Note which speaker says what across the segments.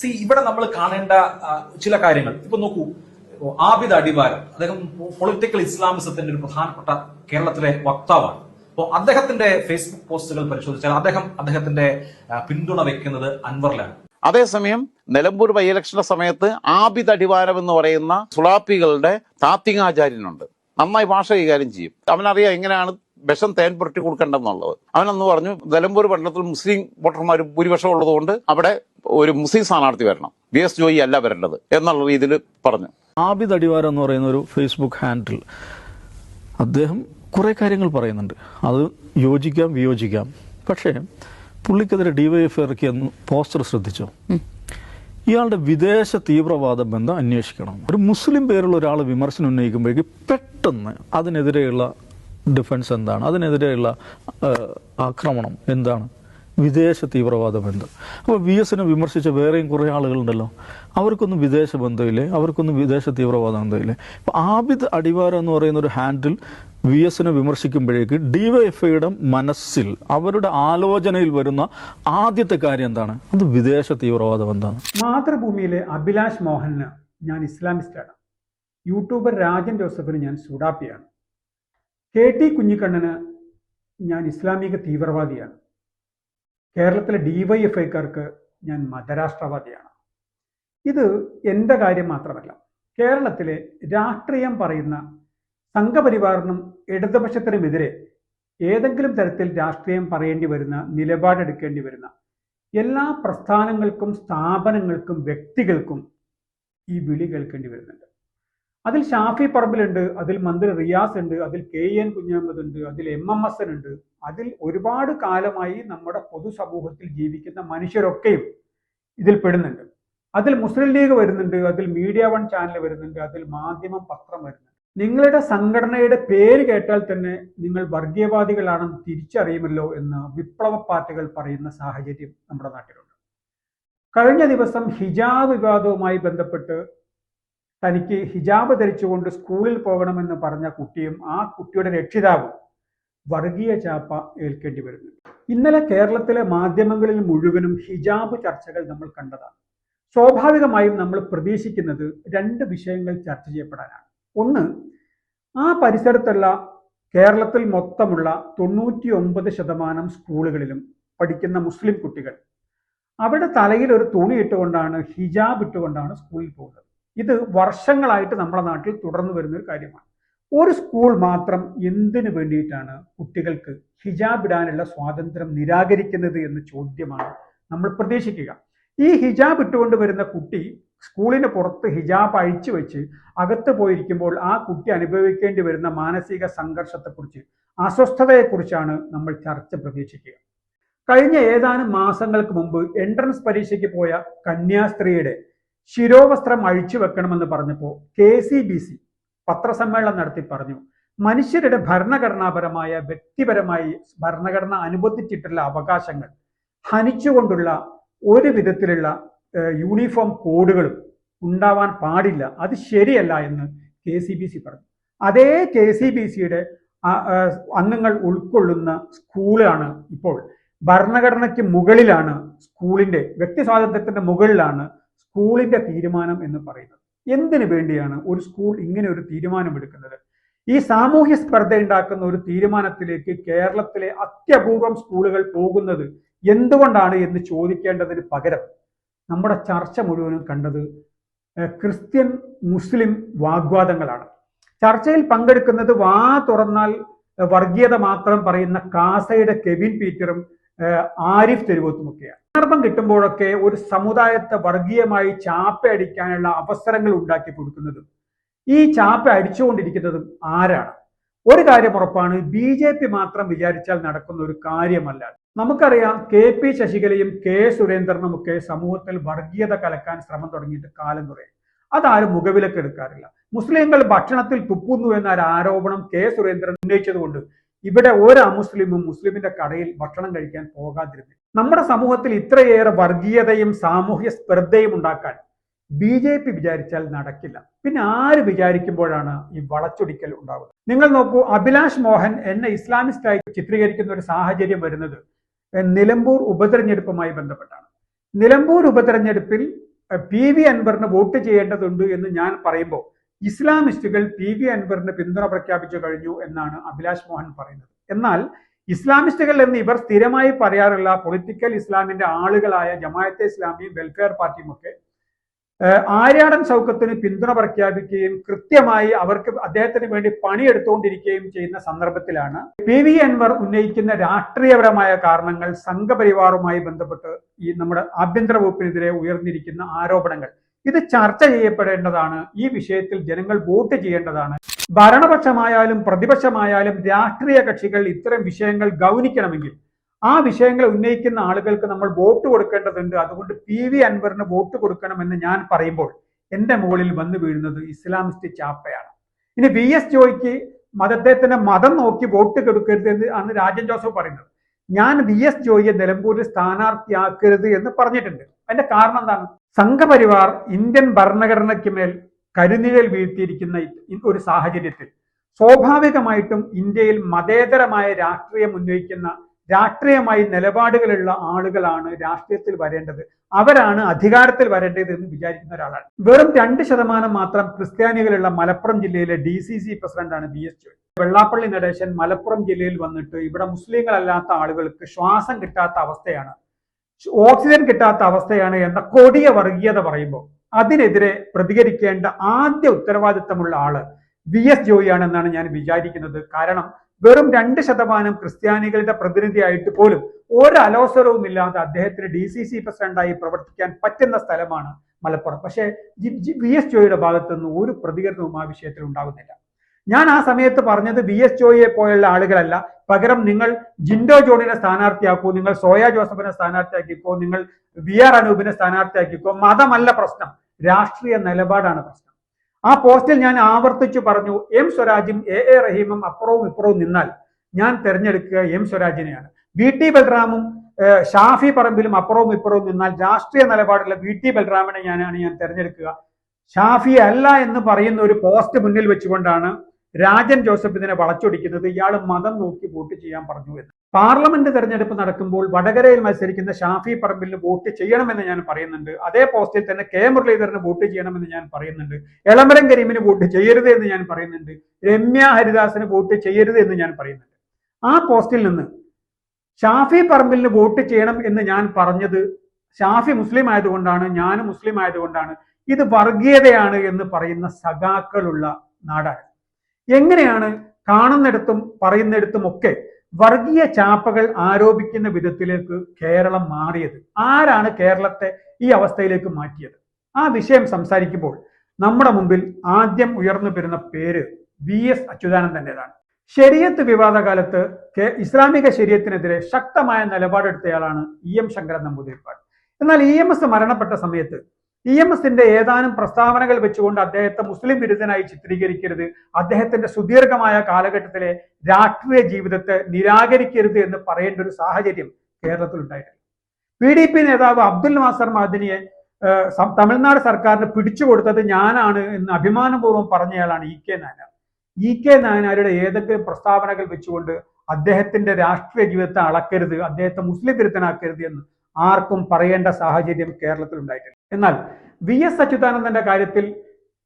Speaker 1: C ഇവിടെ നമ്മൾ കാണേണ്ട ചില കാര്യങ്ങൾ. ഇപ്പൊ നോക്കൂ ആബിദ് അടിവാരം അദ്ദേഹം പൊളിറ്റിക്കൽ ഇസ്ലാമിസത്തിന്റെ ഒരു പ്രധാനപ്പെട്ട കേരളത്തിലെ വക്താവാണ്. അപ്പോൾ അദ്ദേഹത്തിന്റെ ഫേസ്ബുക്ക് പോസ്റ്റുകൾ പരിശോധിച്ചാൽ അദ്ദേഹം അദ്ദേഹത്തിന്റെ പിന്തുണ വെക്കുന്നത് അൻവറിലാണ്.
Speaker 2: അതേസമയം നിലമ്പൂർ ബൈ ഇലക്ഷന്റെ സമയത്ത് ആബിദ് അടിവാരം എന്ന് പറയുന്ന സുളാപ്പികളുടെ താത്വികാചാര്യനുണ്ട് നന്നായി ഭാഷ കൈകാര്യം ചെയ്യും. അവനറിയാം എങ്ങനെയാണ് വിഷം തേൻ പുരട്ടി കൊടുക്കണ്ടെന്നുള്ളത്. അവനന്ന് പറഞ്ഞു നിലമ്പൂർ മണ്ഡലത്തിൽ മുസ്ലിം വോട്ടർമാർ ഭൂരിപക്ഷം ഉള്ളതുകൊണ്ട് അവിടെ ഒരു മുസ്ലിം സ്ഥാനാർത്ഥി വരണം. വി. എസ്. ജോയി അല്ല വരേണ്ടത്. എന്നുള്ള രീതിയിൽ പറഞ്ഞു.
Speaker 3: ആബിദ് അടിവാരം എന്ന് പറയുന്ന ഒരു ഫേസ്ബുക്ക് ഹാൻഡിൽ അദ്ദേഹം കുറേ കാര്യങ്ങൾ പറയുന്നുണ്ട്. അത് യോജിക്കാം വിയോജിക്കാം. പക്ഷേ പുള്ളിക്കെതിരെ ഡിവൈഎഫ് ഇറക്കിയ പോസ്റ്റർ ശ്രദ്ധിച്ചോ? ഇയാളുടെ വിദേശ തീവ്രവാദ ബന്ധം അന്വേഷിക്കണം. ഒരു മുസ്ലിം പേരുള്ള ഒരാൾ വിമർശനം ഉന്നയിക്കുമ്പോഴേക്ക് പെട്ടെന്ന് അതിനെതിരെയുള്ള ഡിഫൻസ് എന്താണ്? അതിനെതിരെയുള്ള ആക്രമണം എന്താണ്? വിദേശ തീവ്രവാദ ബന്ധം അപ്പോൾ വി എസിനെ വിമർശിച്ച വേറെയും കുറേ ആളുകളുണ്ടല്ലോ. അവർക്കൊന്നും വിദേശ ബന്ധമില്ലേ? അവർക്കൊന്നും വിദേശ തീവ്രവാദ ബന്ധമില്ലേ അപ്പോൾ ആബിദ് അടിവാരം എന്ന് പറയുന്ന ഒരു ഹാൻഡിൽ വി എസിനെ വിമർശിക്കുമ്പോഴേക്ക് ഡി ഡിവൈഎഫ്ഐയുടെ മനസ്സിൽ അവരുടെ ആലോചനയിൽ വരുന്ന ആദ്യത്തെ കാര്യം എന്താണ്? അത് വിദേശ തീവ്രവാദ ബന്ധമാണ്
Speaker 4: മാതൃഭൂമിയിലെ അഭിലാഷ് മോഹന് ഞാൻ ഇസ്ലാമിസ്റ്റാണ്. യൂട്യൂബർ രാജൻ ജോസഫിന് ഞാൻ സുഡാപ്പിയാണ്. കെ ടി കുഞ്ഞിക്കണ്ണന് ഞാൻ ഇസ്ലാമിക തീവ്രവാദിയാണ്. കേരളത്തിലെ ഡിവൈഎഫ്ഐക്കാർക്ക് ഞാൻ മതരാഷ്ട്രവാദിയാണ്. ഇത് എന്റെ കാര്യം മാത്രമല്ല കേരളത്തിലെ രാഷ്ട്രീയം പറയുന്ന സംഘപരിവാറിനും ഇടതുപക്ഷത്തിനുമെതിരെ ഏതെങ്കിലും തരത്തിൽ രാഷ്ട്രീയം പറയേണ്ടി വരുന്ന നിലപാടെടുക്കേണ്ടി വരുന്ന എല്ലാ പ്രസ്ഥാനങ്ങൾക്കും സ്ഥാപനങ്ങൾക്കും വ്യക്തികൾക്കും ഈ വിളി കേൾക്കേണ്ടി വരുന്നുണ്ട്. അതിൽ ഷാഫി പറമ്പിലുണ്ട് അതിൽ മന്ത്രി റിയാസ് ഉണ്ട് അതിൽ കെ എൻ കുഞ്ഞഹമ്മദ് ഉണ്ട് അതിൽ എം എം എസ് എൻ ഉണ്ട്. അതിൽ ഒരുപാട് കാലമായി നമ്മുടെ പൊതുസമൂഹത്തിൽ ജീവിക്കുന്ന മനുഷ്യരൊക്കെയും ഇതിൽ പെടുന്നുണ്ട്. അതിൽ മുസ്ലിം ലീഗ് വരുന്നുണ്ട് അതിൽ മീഡിയ വൺ ചാനൽ വരുന്നുണ്ട് അതിൽ മാധ്യമം പത്രം വരുന്നുണ്ട്. നിങ്ങളുടെ സംഘടനയുടെ പേര് കേട്ടാൽ തന്നെ നിങ്ങൾ വർഗീയവാദികളാണെന്ന് തിരിച്ചറിയുമല്ലോ എന്ന് വിപ്ലവ പാർട്ടികൾ പറയുന്ന സാഹചര്യം നമ്മുടെ നാട്ടിലുണ്ട്. കഴിഞ്ഞ ദിവസം ഹിജാബ് വിവാദവുമായി ബന്ധപ്പെട്ട് തനിക്ക് ഹിജാബ് ധരിച്ചുകൊണ്ട് സ്കൂളിൽ പോകണമെന്ന് പറഞ്ഞ കുട്ടിയും ആ കുട്ടിയുടെ രക്ഷിതാവും വർഗീയ ചാപ്പ ഏൽക്കേണ്ടി വരുന്നു ഇന്നലെ കേരളത്തിലെ മാധ്യമങ്ങളിൽ മുഴുവനും ഹിജാബ് ചർച്ചകൾ നമ്മൾ കണ്ടതാണ്. സ്വാഭാവികമായും നമ്മൾ പ്രതീക്ഷിക്കുന്നത് രണ്ട് വിഷയങ്ങൾ ചർച്ച ചെയ്യപ്പെടാനാണ്. ഒന്ന് ആ പരിസരത്തുള്ള കേരളത്തിൽ മൊത്തമുള്ള തൊണ്ണൂറ്റി ഒമ്പത് ശതമാനം സ്കൂളുകളിലും പഠിക്കുന്ന മുസ്ലിം കുട്ടികൾ അവിടെ തലയിൽ ഒരു തുണി ഇട്ടുകൊണ്ടാണ് ഹിജാബ് ഇട്ടുകൊണ്ടാണ് സ്കൂളിൽ പോകുന്നത്. ഇത് വർഷങ്ങളായിട്ട് നമ്മുടെ നാട്ടിൽ തുടർന്നു വരുന്ന ഒരു കാര്യമാണ്. ഒരു സ്കൂൾ മാത്രം എന്തിനു വേണ്ടിയിട്ടാണ് കുട്ടികൾക്ക് ഹിജാബ് ഇടാനുള്ള സ്വാതന്ത്ര്യം നിരാകരിക്കുന്നത് എന്ന ചോദ്യമാണ് നമ്മൾ പ്രതീക്ഷിക്കുക. ഈ ഹിജാബ് ഇട്ടുകൊണ്ട് വരുന്ന കുട്ടി സ്കൂളിന് പുറത്ത് ഹിജാബ് അഴിച്ചു വെച്ച് അകത്ത് പോയിരിക്കുമ്പോൾ ആ കുട്ടി അനുഭവിക്കേണ്ടി വരുന്ന മാനസിക സംഘർഷത്തെക്കുറിച്ച് അസ്വസ്ഥതയെക്കുറിച്ചാണ് നമ്മൾ ചർച്ച പ്രതീക്ഷിക്കുക. കഴിഞ്ഞ ഏതാനും മാസങ്ങൾക്ക് മുമ്പ് എൻട്രൻസ് പരീക്ഷയ്ക്ക് പോയ കന്യാസ്ത്രീയുടെ ശിരോവസ്ത്രം അഴിച്ചു വെക്കണമെന്ന് പറഞ്ഞപ്പോൾ കെ സി ബി സി പത്രസമ്മേളനം നടത്തി പറഞ്ഞു മനുഷ്യരുടെ ഭരണഘടനാപരമായ വ്യക്തിപരമായി ഭരണഘടന അനുബന്ധിച്ചിട്ടുള്ള അവകാശങ്ങൾ ഹനിച്ചുകൊണ്ടുള്ള ഒരു വിധത്തിലുള്ള യൂണിഫോം കോഡുകളും ഉണ്ടാവാൻ പാടില്ല. അത് ശരിയല്ല എന്ന് കെ സി ബി സി പറഞ്ഞു. അതേ കെ സി ബി സിയുടെ അംഗങ്ങൾ ഉൾക്കൊള്ളുന്ന സ്കൂളാണ് ഇപ്പോൾ. ഭരണഘടനയ്ക്ക് മുകളിലാണ് സ്കൂളിന്റെ വ്യക്തി സ്വാതന്ത്ര്യത്തിന്റെ മുകളിലാണ് സ്കൂളിന്റെ തീരുമാനം എന്ന് പറയുന്നത്. എന്തിനു വേണ്ടിയാണ് ഒരു സ്കൂൾ ഇങ്ങനെ ഒരു തീരുമാനം എടുക്കുന്നത്? ഈ സാമൂഹ്യ സ്പർദ്ധ ഉണ്ടാക്കുന്ന ഒരു തീരുമാനത്തിലേക്ക് കേരളത്തിലെ അത്യപൂർവം സ്കൂളുകൾ പോകുന്നത് എന്തുകൊണ്ടാണ് എന്ന് ചോദിക്കേണ്ടതിന് പകരം നമ്മുടെ ചർച്ച മുഴുവനും കണ്ടത് ക്രിസ്ത്യൻ മുസ്ലിം വാഗ്വാദങ്ങളാണ്. ചർച്ചയിൽ പങ്കെടുക്കുന്നത് വാ തുറന്നാൽ വർഗീയത മാത്രം പറയുന്ന കാസയുടെ കെവിൻ പീറ്ററും ആരിഫ് തെരുവത്തുമൊക്കെയാണ്. സന്ദർഭം കിട്ടുമ്പോഴൊക്കെ ഒരു സമുദായത്തെ വർഗീയമായി ചാപ്പയടിക്കാനുള്ള അവസരങ്ങൾ ഉണ്ടാക്കി കൊടുക്കുന്നതും ഈ ചാപ്പ അടിച്ചുകൊണ്ടിരിക്കുന്നതും ആരാണ്? ഒരു കാര്യം ഉറപ്പാണ് ബി ജെ പി മാത്രം വിചാരിച്ചാൽ നടക്കുന്ന ഒരു കാര്യമല്ല. നമുക്കറിയാം കെ പി ശശികലയും കെ സുരേന്ദ്രനും ഒക്കെ സമൂഹത്തിൽ വർഗീയത കലക്കാൻ ശ്രമം തുടങ്ങിയിട്ട് കാലം കുറേ അതാരും മുഖവിലക്ക് എടുക്കാറില്ല. മുസ്ലിങ്ങൾ ഭക്ഷണത്തിൽ തുപ്പുന്നു എന്ന ഒരു ആരോപണം കെ സുരേന്ദ്രൻ ഉന്നയിച്ചതുകൊണ്ട് ഇവിടെ ഒരു അമുസ്ലിമും മുസ്ലിമിന്റെ കടയിൽ ഭക്ഷണം കഴിക്കാൻ പോകാതിരുന്നു നമ്മുടെ സമൂഹത്തിൽ ഇത്രയേറെ വർഗീയതയും സാമൂഹ്യ സ്പർദ്ധയും ഉണ്ടാക്കാൻ ബി ജെ പി വിചാരിച്ചാൽ നടക്കില്ല. പിന്നെ ആര് വിചാരിക്കുമ്പോഴാണ് ഈ വളച്ചൊടിക്കൽ ഉണ്ടാവുന്നത്? നിങ്ങൾ നോക്കൂ അഭിലാഷ് മോഹൻ എന്നെ ഇസ്ലാമിസ്റ്റായി ചിത്രീകരിക്കുന്ന ഒരു സാഹചര്യം വരുന്നത് നിലമ്പൂർ ഉപതെരഞ്ഞെടുപ്പുമായി ബന്ധപ്പെട്ടാണ്. നിലമ്പൂർ ഉപതെരഞ്ഞെടുപ്പിൽ പി വി അൻവറിന് വോട്ട് ചെയ്യേണ്ടതുണ്ട് എന്ന് ഞാൻ പറയുമ്പോൾ ഇസ്ലാമിസ്റ്റുകൾ പി വി അൻവറിന് പിന്തുണ പ്രഖ്യാപിച്ചു കഴിഞ്ഞു എന്നാണ് അഭിലാഷ് മോഹൻ പറയുന്നത്. എന്നാൽ ഇസ്ലാമിസ്റ്റുകൾ എന്ന് ഇവർ സ്ഥിരമായി പറയാറുള്ള പൊളിറ്റിക്കൽ ഇസ്ലാമിന്റെ ആളുകളായ ജമായത്തെ ഇസ്ലാമിയും വെൽഫെയർ പാർട്ടിയും ഒക്കെ ആര്യാടൻ സൗഖ്യത്തിന് പിന്തുണ പ്രഖ്യാപിക്കുകയും കൃത്യമായി അവർക്ക് അദ്ദേഹത്തിന് വേണ്ടി പണിയെടുത്തുകൊണ്ടിരിക്കുകയും ചെയ്യുന്ന സന്ദർഭത്തിലാണ് പി വി അൻവർ ഉന്നയിക്കുന്ന രാഷ്ട്രീയപരമായ കാരണങ്ങൾ സംഘപരിവാറുമായി ബന്ധപ്പെട്ട് ഈ നമ്മുടെ ആഭ്യന്തര വകുപ്പിനെതിരെ ഉയർന്നിരിക്കുന്ന ആരോപണങ്ങൾ. ഇത് ചർച്ച ചെയ്യപ്പെടേണ്ടതാണ്. ഈ വിഷയത്തിൽ ജനങ്ങൾ വോട്ട് ചെയ്യേണ്ടതാണ്. ഭരണപക്ഷമായാലും പ്രതിപക്ഷമായാലും രാഷ്ട്രീയ കക്ഷികൾ ഇത്തരം വിഷയങ്ങൾ ഗൗനിക്കണമെങ്കിൽ ആ വിഷയങ്ങൾ ഉന്നയിക്കുന്ന ആളുകൾക്ക് നമ്മൾ വോട്ട് കൊടുക്കേണ്ടതുണ്ട്. അതുകൊണ്ട് പി വി അൻവറിന് വോട്ട് കൊടുക്കണമെന്ന് ഞാൻ പറയുമ്പോൾ എന്റെ മുകളിൽ വന്നു വീഴുന്നത് ഇസ്ലാമിസ്റ്റ് ചാപ്പയാണ്. ഇനി വി എസ് ജോയ്ക്ക് മതത്തെ തന്നെ മതം നോക്കി വോട്ട് കൊടുക്കരുത് എന്ന് ആണ് രാജൻ ജോസഫ് പറയുന്നത്. ഞാൻ വി എസ് ജോയിയെ നിലമ്പൂരിൽ സ്ഥാനാർത്ഥിയാക്കരുത് എന്ന് പറഞ്ഞിട്ടുണ്ട്. അതിന്റെ കാരണം എന്താണ്? സംഘപരിവാർ ഇന്ത്യൻ ഭരണഘടനയ്ക്ക് മേൽ കരുനിഴൽ വീഴ്ത്തിയിരിക്കുന്ന ഒരു സാഹചര്യത്തിൽ സ്വാഭാവികമായിട്ടും ഇന്ത്യയിൽ മതേതരമായ രാഷ്ട്രീയം ഉന്നയിക്കുന്ന രാഷ്ട്രീയമായി നിലപാടുകളുള്ള ആളുകളാണ് രാഷ്ട്രീയത്തിൽ വരേണ്ടത്. അവരാണ് അധികാരത്തിൽ വരേണ്ടത് എന്ന് വിചാരിക്കുന്ന ഒരാളാണ്. വെറും രണ്ട് ശതമാനം മാത്രം ക്രിസ്ത്യാനികളുള്ള മലപ്പുറം ജില്ലയിലെ ഡി സി സി പ്രസിഡന്റാണ് ബി എസ് ജോയ്. വെള്ളാപ്പള്ളി നടേശൻ മലപ്പുറം ജില്ലയിൽ വന്നിട്ട് ഇവിടെ മുസ്ലിങ്ങളല്ലാത്ത ആളുകൾക്ക് ശ്വാസം കിട്ടാത്ത അവസ്ഥയാണ്. ഓക്സിജൻ കിട്ടാത്ത അവസ്ഥയാണ് എന്ന കൊടിയ വർഗീയത പറയുമ്പോൾ അതിനെതിരെ പ്രതികരിക്കേണ്ട ആദ്യ ഉത്തരവാദിത്തമുള്ള ആൾ വി എസ് ജോയിയാണെന്നാണ് ഞാൻ വിചാരിക്കുന്നത്. കാരണം വെറും രണ്ട് ശതമാനം ക്രിസ്ത്യാനികളുടെ പ്രതിനിധിയായിട്ട് പോലും ഒരു അലോസരവും ഇല്ലാതെ അദ്ദേഹത്തിന് ഡി സി സി പ്രസിഡന്റായി പ്രവർത്തിക്കാൻ പറ്റുന്ന സ്ഥലമാണ് മലപ്പുറം. പക്ഷേ വി എസ് ജോയിയുടെ ഭാഗത്തുനിന്ന് ഒരു പ്രതികരണവും ആ വിഷയത്തിൽ ഉണ്ടാകുന്നില്ല ഞാൻ ആ സമയത്ത് പറഞ്ഞത് വി എസ് ജോയിയെ പോലുള്ള ആളുകളല്ല. പകരം നിങ്ങൾ ജിൻഡോ ജോണിനെ സ്ഥാനാർത്ഥിയാക്കൂ നിങ്ങൾ സോയ ജോസഫിനെ സ്ഥാനാർത്ഥിയാക്കിക്കോ നിങ്ങൾ വി ആർ അനൂപിനെ സ്ഥാനാർത്ഥിയാക്കിക്കോ മതമല്ല പ്രശ്നം. രാഷ്ട്രീയ നിലപാടാണ് പ്രശ്നം. ആ പോസ്റ്റിൽ ഞാൻ ആവർത്തിച്ചു പറഞ്ഞു എം സ്വരാജും എ എ റഹീമും അപ്പുറവും ഇപ്പുറവും നിന്നാൽ ഞാൻ തിരഞ്ഞെടുക്കുക എം സ്വരാജിനെയാണ്. വി ടി ബൽറാമും ഷാഫി പറമ്പിലും അപ്പുറവും ഇപ്പുറവും നിന്നാൽ രാഷ്ട്രീയ നിലപാടുള്ള വി ടി ബൽറാമിനെ ഞാനാണ് ഞാൻ തിരഞ്ഞെടുക്കുക. ഷാഫി അല്ല എന്ന് പറയുന്ന ഒരു പോസ്റ്റ് മുന്നിൽ വെച്ചുകൊണ്ടാണ് രാജൻ ജോസഫ് ഇതിനെ വളച്ചൊടിക്കുന്നത്. ഇയാൾ മതം നോക്കി വോട്ട് ചെയ്യാൻ പറഞ്ഞു എന്ന്. പാർലമെന്റ് തെരഞ്ഞെടുപ്പ് നടക്കുമ്പോൾ വടകരയിൽ മത്സരിക്കുന്ന ഷാഫി പറമ്പിലിന് വോട്ട് ചെയ്യണമെന്ന് ഞാൻ പറയുന്നുണ്ട്. അതേ പോസ്റ്റിൽ തന്നെ കെ. മുരളീധരന് വോട്ട് ചെയ്യണമെന്ന് ഞാൻ പറയുന്നുണ്ട്. എളമരം കരീമിന് വോട്ട് ചെയ്യരുത് എന്ന് ഞാൻ പറയുന്നുണ്ട്. രമ്യ ഹരിദാസിന് വോട്ട് ചെയ്യരുത് എന്ന് ഞാൻ പറയുന്നുണ്ട്. ആ പോസ്റ്റിൽ നിന്ന് ഷാഫി പറമ്പിലിന് വോട്ട് ചെയ്യണം എന്ന് ഞാൻ പറഞ്ഞത് ഷാഫി മുസ്ലിം ആയതുകൊണ്ടാണ് ഞാൻ മുസ്ലിം ആയതുകൊണ്ടാണ്. ഇത് വർഗീയതയാണ് എന്ന് പറയുന്ന സഖാക്കളുള്ള നാടാണ്. എങ്ങനെയാണ് കാണുന്നിടത്തും പറയുന്നിടത്തും ഒക്കെ വർഗീയ ചാപ്പകൾ ആരോപിക്കുന്ന വിധത്തിലേക്ക് കേരളം മാറിയത്. ആരാണ് കേരളത്തെ ഈ അവസ്ഥയിലേക്ക് മാറ്റിയത്? ആ വിഷയം സംസാരിക്കുമ്പോൾ നമ്മുടെ മുമ്പിൽ ആദ്യം ഉയർന്നു വരുന്ന പേര് വി എസ് അച്യുതാനന്ദന്റെതാണ് ശരീരത്ത് വിവാദ കാലത്ത് ഇസ്ലാമിക ശരീരത്തിനെതിരെ ശക്തമായ നിലപാടെടുത്തയാളാണ് ഇ എം ശങ്കരൻ നമ്പൂതിരിപ്പാട്. എന്നാൽ ഇ എം എസ് മരണപ്പെട്ട സമയത്ത് ഇ എം എസിന്റെ ഏതാനും പ്രസ്താവനകൾ വെച്ചുകൊണ്ട് അദ്ദേഹത്തെ മുസ്ലിം വിരുദ്ധനായി ചിത്രീകരിക്കരുത്. അദ്ദേഹത്തിന്റെ സുദീർഘമായ കാലഘട്ടത്തിലെ രാഷ്ട്രീയ ജീവിതത്തെ നിരാകരിക്കരുത് എന്ന് പറയേണ്ട ഒരു സാഹചര്യം കേരളത്തിൽ ഉണ്ടായിട്ടുണ്ട് പി ഡി പി നേതാവ് അബ്ദുൽ നാസർ മദനിയെ തമിഴ്നാട് സർക്കാരിന് പിടിച്ചു കൊടുത്തത് ഞാനാണ് എന്ന് അഭിമാനപൂർവം പറഞ്ഞയാളാണ് E K Nayanar. E K നായനാരുടെ ഏതെങ്കിലും പ്രസ്താവനകൾ വെച്ചുകൊണ്ട് അദ്ദേഹത്തിന്റെ രാഷ്ട്രീയ ജീവിതത്തെ അളക്കരുത് അദ്ദേഹത്തെ മുസ്ലിം വിരുദ്ധനാക്കരുത് എന്ന് ആർക്കും പറയേണ്ട സാഹചര്യം കേരളത്തിൽ ഉണ്ടായിട്ടില്ല എന്നാൽ വി എസ് അച്യുതാനന്ദന്റെ കാര്യത്തിൽ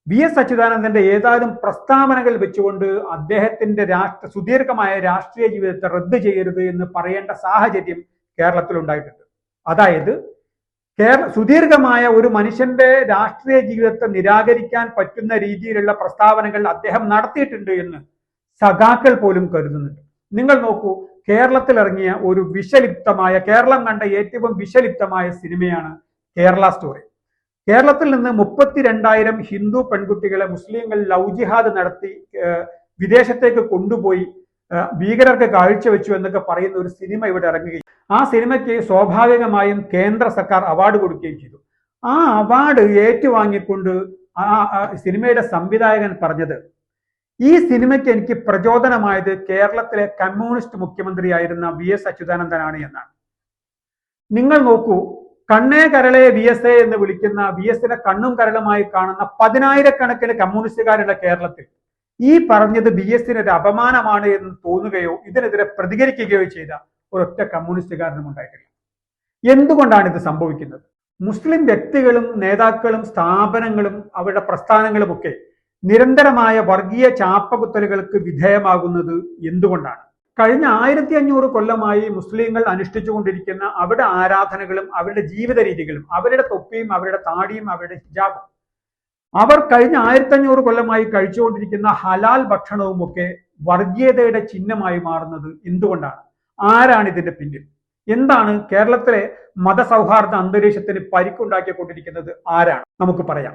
Speaker 4: വി എസ് അച്യുതാനന്ദന്റെ ഏതാനും പ്രസ്താവനകൾ വെച്ചുകൊണ്ട് അദ്ദേഹത്തിന്റെ രാഷ്ട്ര സുദീർഘമായ രാഷ്ട്രീയ ജീവിതത്തെ റദ്ദ് ചെയ്യരുത് എന്ന് പറയേണ്ട സാഹചര്യം കേരളത്തിൽ ഉണ്ടായിട്ടുണ്ട്. അതായത് കേരള സുദീർഘമായ ഒരു മനുഷ്യന്റെ രാഷ്ട്രീയ ജീവിതത്തെ നിരാകരിക്കാൻ പറ്റുന്ന രീതിയിലുള്ള പ്രസ്താവനകൾ അദ്ദേഹം നടത്തിയിട്ടുണ്ട് എന്ന് സഖാക്കൾ പോലും കരുതുന്നുണ്ട്. നിങ്ങൾ നോക്കൂ കേരളത്തിൽ ഇറങ്ങിയ ഒരു വിഷലിപ്തമായ കേരളം കണ്ട ഏറ്റവും വിഷലിപ്തമായ സിനിമയാണ് കേരള സ്റ്റോറി. കേരളത്തിൽ നിന്ന് മുപ്പത്തിരണ്ടായിരം ഹിന്ദു പെൺകുട്ടികളെ മുസ്ലിങ്ങൾ ലൗജിഹാദ് ജിഹാദ് നടത്തി വിദേശത്തേക്ക് കൊണ്ടുപോയി ഭീകരർക്ക് കാഴ്ചവെച്ചു എന്നൊക്കെ പറയുന്ന ഒരു സിനിമ ഇവിടെ ഇറങ്ങുകയും ആ സിനിമയ്ക്ക് സ്വാഭാവികമായും കേന്ദ്ര സർക്കാർ അവാർഡ് കൊടുക്കുകയും ചെയ്തു. ആ അവാർഡ് ഏറ്റുവാങ്ങിക്കൊണ്ട് ആ സിനിമയുടെ സംവിധായകൻ പറഞ്ഞത് ഈ സിനിമയ്ക്ക് എനിക്ക് പ്രചോദനമായത് കേരളത്തിലെ കമ്മ്യൂണിസ്റ്റ് മുഖ്യമന്ത്രിയായിരുന്ന വി എസ് അച്യുതാനന്ദനാണ് എന്നാണ്. നിങ്ങൾ നോക്കൂ കണ്ണേ കരളെ വി എസ് എ എന്ന് വിളിക്കുന്ന വി എസിനെ കണ്ണും കരളുമായി കാണുന്ന പതിനായിരക്കണക്കിന് കമ്മ്യൂണിസ്റ്റുകാരുടെ കേരളത്തിൽ ഈ പറഞ്ഞത് ബി എസിന് ഒരു അപമാനമാണ് എന്ന് തോന്നുകയോ ഇതിനെതിരെ പ്രതികരിക്കുകയോ ചെയ്ത ഒരൊറ്റ കമ്മ്യൂണിസ്റ്റുകാരനും ഉണ്ടായിട്ടില്ല. എന്തുകൊണ്ടാണ് ഇത് സംഭവിക്കുന്നത്? മുസ്ലിം വ്യക്തികളും നേതാക്കളും സ്ഥാപനങ്ങളും അവരുടെ പ്രസ്ഥാനങ്ങളും ഒക്കെ നിരന്തരമായ വർഗീയ ചാപ്പകുത്തലുകൾക്ക് വിധേയമാകുന്നത് എന്തുകൊണ്ടാണ്? കഴിഞ്ഞ ആയിരത്തി അഞ്ഞൂറ് കൊല്ലമായി മുസ്ലിങ്ങൾ അനുഷ്ഠിച്ചുകൊണ്ടിരിക്കുന്ന അവരുടെ ആരാധനകളും അവരുടെ ജീവിത രീതികളും അവരുടെ തൊപ്പിയും അവരുടെ താടിയും അവരുടെ ഹിജാബും അവർ കഴിഞ്ഞ ആയിരത്തി അഞ്ഞൂറ് കൊല്ലമായി കഴിച്ചുകൊണ്ടിരിക്കുന്ന ഹലാൽ ഭക്ഷണവും ഒക്കെ വർഗീയതയുടെ ചിഹ്നമായി മാറുന്നത് എന്തുകൊണ്ടാണ്? ആരാണ് ഇതിന്റെ പിന്നിൽ? എന്താണ് കേരളത്തിലെ മതസൗഹാർദ്ദ അന്തരീക്ഷത്തിന് പരിക്കുണ്ടാക്കിക്കൊണ്ടിരിക്കുന്നത്? ആരാണ്? നമുക്ക് പറയാം.